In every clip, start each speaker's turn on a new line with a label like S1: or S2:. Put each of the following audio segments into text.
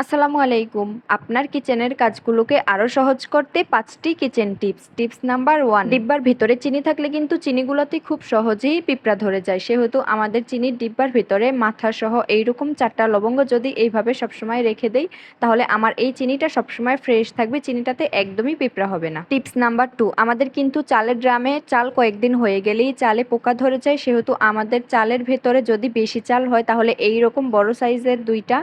S1: আসসালামু আলাইকুম। আপনার কিচেনের কাজগুলোকে আরও সহজ করতে পাঁচটি kitchen tips. Tips number one, ডিব্বার ভিতরে চিনি থাকলে কিন্তু চিনিগুলোতে খুব সহজেই পিঁপড়া ধরে যায়। সেহেতু আমাদের চিনির ডিব্বার ভিতরে মাথা সহ এইরকম চারটা লবঙ্গ যদি এইভাবে সবসময় রেখে দেই, তাহলে আমার এই চিনিটা সবসময় ফ্রেশ থাকবে। চিনিটাতে একদমই পিঁপড়া হবে না। টিপস নাম্বার টু, আমাদের কিন্তু চালের ড্রামে চাল কয়েকদিন হয়ে গেলেই চালে পোকা ধরে যায়। সেহেতু আমাদের চালের ভেতরে যদি বেশি চাল হয়, তাহলে এই রকম বড় সাইজের দুইটা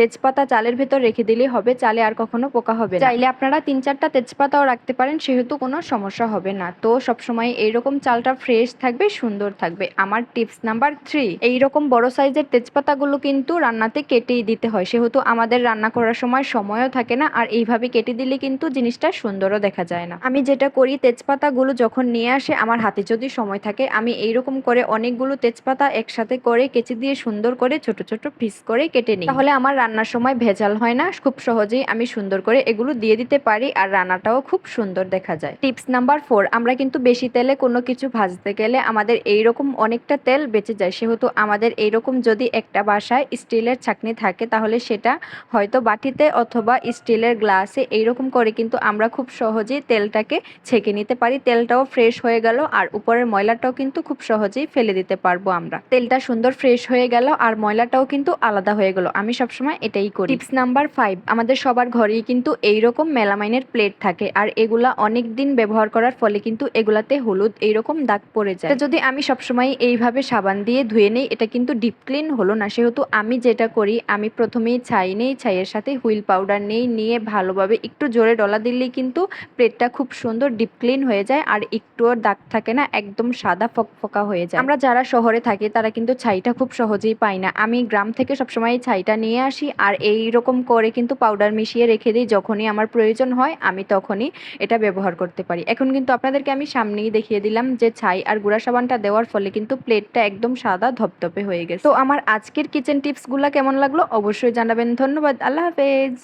S1: তেজপাতা চালের ভেতর রেখে দিলেই হবে, চালে আর কখনো পোকা হবে চাইলে আপনারা তিন চারটা তেজপাতাও রাখতে পারেন, সেহেতু কোনো সমস্যা হবে না। তো সবসময় এইরকম চালটা ফ্রেশ থাকবে, সুন্দর থাকবে। আমার টিপস নাম্বার থ্রি এইরকম বড় সাইজের তেজপাতাগুলো কিন্তু রান্নাতে কেটেই দিতে হয়। সেহেতু আমাদের রান্না করার সময় সময়ও থাকে না, আর এইভাবে কেটে দিলে কিন্তু জিনিসটা সুন্দরও দেখা যায় না। আমি যেটা করি, তেজপাতাগুলো যখন নিয়ে আসে, আমার হাতে যদি সময় থাকে, আমি এইরকম করে অনেকগুলো তেজপাতা একসাথে করে কেচি দিয়ে সুন্দর করে ছোট ছোট পিস করে কেটে নিই। তাহলে আমার রান্নার সময় ভেজাল হয় না, খুব সহজেই আমি সুন্দর করে এগুলো দিয়ে দিতে পারি আর রান্নাটাও খুব সুন্দর দেখা যায়। টিপস নাম্বার ফোর, আমরা কিন্তু বেশি তেলে কোনো কিছু ভাজতে গেলে আমাদের এই রকম অনেকটা তেল বেঁচে যায়। সেহেতু আমাদের এই রকম যদি একটা বাসায় স্টিলের ছাকনি থাকে, তাহলে সেটা হয়তো বাটিতে অথবা স্টিলের গ্লাসে এইরকম করে কিন্তু আমরা খুব সহজেই তেলটাকে ছেঁকে নিতে পারি। তেলটাও ফ্রেশ হয়ে গেল আর উপরের ময়লাটাও কিন্তু খুব সহজেই ফেলে দিতে পারব আমরা। তেলটা সুন্দর ফ্রেশ হয়ে গেল আর ময়লাটাও কিন্তু আলাদা হয়ে গেল। আমি সবসময় এটাই করি। টিপস নাম্বার ফাইভ আমাদের সবার ঘরেই কিন্তু এই এইরকম মেলামাইনের প্লেট থাকে আর এগুলা অনেক দিন ব্যবহার করার ফলে কিন্তু এগুলাতে হলুদ এইরকম দাগ পড়ে যায়। যদি আমি সবসময় এইভাবে সাবান দিয়ে ধুয়ে নেই, এটা কিন্তু ডিপ ক্লিন হলো না। সেহেতু আমি যেটা করি, আমি প্রথমেই ছাই নেই, ছাইয়ের সাথে হুইল পাউডার নেই, নিয়ে ভালোভাবে একটু জোরে ডলা দিলেই কিন্তু প্লেটটা খুব সুন্দর ডিপ ক্লিন হয়ে যায় আর একটুও দাগ থাকে না, একদম সাদা ফকফকা হয়ে যায়। আমরা যারা শহরে থাকি, তারা কিন্তু ছাইটা খুব সহজেই পাই না। আমি গ্রাম থেকে সবসময় এই ছাইটা নিয়ে আসি আর এই রকম করে কিন্তু পাউডার মিশিয়ে রেখে দিই, যখনই আমার প্রয়োজন হয়, আমি তখনই এটা ব্যবহার করতে পারি। এখন কিন্তু আপনাদেরকে আমি সামনেই দেখিয়ে দিলাম যে ছাই আর গুঁড়া সাবানটা দেওয়ার ফলে কিন্তু প্লেটটা একদম সাদা ধপধপে হয়ে গেছে। তো আমার আজকের কিচেন টিপসগুলো কেমন লাগল? অবশ্যই জানাবেন। ধন্যবাদ। আল্লাহ হাফেজ।